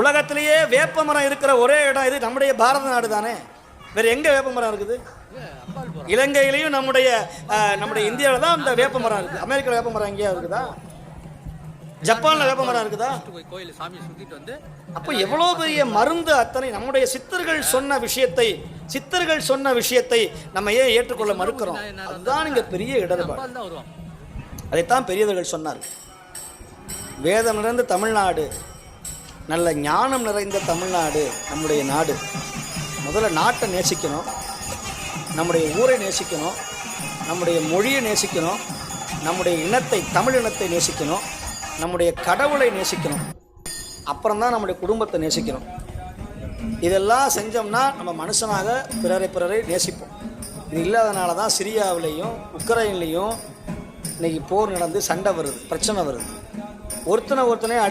உலகத்திலேயே வேப்ப மரம் இருக்கிற ஒரே இடம் இது நம்முடைய பாரத நாடு தானே? வேற எங்க வேப்ப மரம் இருக்குது? இலங்கையிலையும் நம்முடைய நம்முடைய இந்தியாவில் தான் இந்த வேப்ப மரம் இருக்குது. அமெரிக்காவில் வேப்ப மரம் எங்கேயா இருக்குதா? ஜப்பானில் வேப்ப மரம் இருக்குதா? கோயில் சாமி சுத்திட்டு வந்து அப்போ எவ்வளோ பெரிய மருந்து அத்தனை நம்முடைய சித்தர்கள் சொன்ன விஷயத்தை சித்தர்கள் சொன்ன விஷயத்தை நம்ம ஏன் ஏற்றுக்கொள்ள மறுக்கிறோம்? அதுதான் இங்கே பெரிய இடர்பாடு. அதைத்தான் பெரியவர்கள் சொன்னார் வேதம் நிறைந்த தமிழ்நாடு நல்ல ஞானம் நிறைந்த தமிழ்நாடு நம்முடைய நாடு. முதல்ல நாட்டை நேசிக்கணும் நம்முடைய ஊரை நேசிக்கணும் நம்முடைய மொழியை நேசிக்கணும் நம்முடைய இனத்தை தமிழ் இனத்தை நேசிக்கணும் நம்முடைய கடவுளை நேசிக்கணும். அப்புறம்தான் நம்முடைய குடும்பத்தை நேசிக்கணும். இதெல்லாம் செஞ்சோம்னா நம்ம மனுஷனாக பிறரை பிறரை நேசிப்போம். இது இல்லாதனால தான் சிரியாவிலையும் உக்ரைன்லேயும் இன்னைக்கு போர் நடந்து சண்டை வருது பிரச்சனை வருது. ஒருத்தனை ஒருத்தனே அடி